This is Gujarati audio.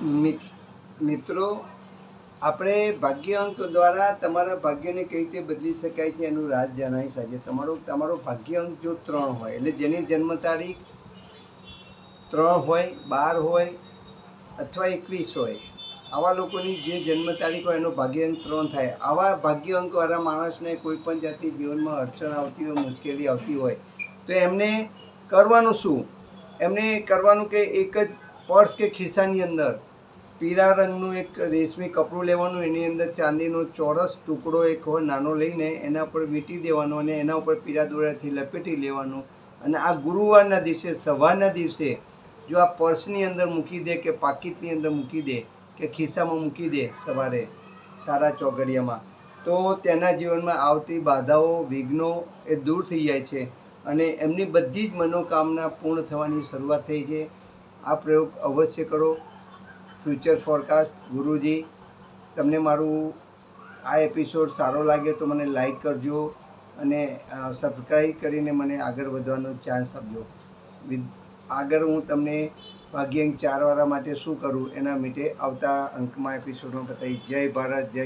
મિત્રો, આપણે ભાગ્ય અંક દ્વારા તમારા ભાગ્યને કઈ રીતે બદલી શકાય છે એનું રાજ જણાવી શકીએ તમારો તમારો ભાગ્ય અંક જો ત્રણ હોય, એટલે જેની જન્મ તારીખ ત્રણ હોય, બાર હોય અથવા એકવીસ હોય, આવા લોકોની જે જન્મ તારીખ હોય એનો ભાગ્ય અંક ત્રણ થાય. આવા ભાગ્ય અંકવાળા માણસને કોઈ પણ જાતની જીવનમાં અડચણ આવતી હોય, મુશ્કેલી આવતી હોય, તો એમને કરવાનું શું? એમને કરવાનું કે એક જ પર્સ કે ખિસ્સાની અંદર. પીળા રંગનું એક રેશમી કપડું લેવાનું, એની અંદર ચાંદીનો ચોરસ ટુકડો એક નાનો લઈને એના ઉપર વીંટી દેવાનો અને એના ઉપર પીળા દોરાથી લપેટી લેવાનું. અને આ ગુરુવારના દિવસે, સવારના દિવસે જો આ પર્સની અંદર મૂકી દે કે પાકીટની અંદર મૂકી દે કે ખિસ્સામાં મૂકી દે સવારે સારા ચોગડિયામાં તો તેના જીવનમાં આવતી બાધાઓ, વિઘ્નો એ દૂર થઈ જાય છે અને એમની બધી જ મનોકામના પૂર્ણ થવાની શરૂઆત થઈ છે. આ પ્રયોગ અવશ્ય કરો. ફ્યુચર ફોરકાસ્ટ ગુરુજી, તમને મારું આ એપિસોડ સારો લાગે તો મને લાઈક કરજો અને સબસ્ક્રાઈબ કરીને મને આગળ વધવાનો ચાન્સ આપજો. આગળ હું તમને ભાગ્યાંક ચારવાળા માટે શું કરું એના માટે આવતા અંકમાં એપિસોડમાં બતાવીશ. જય ભારત, જય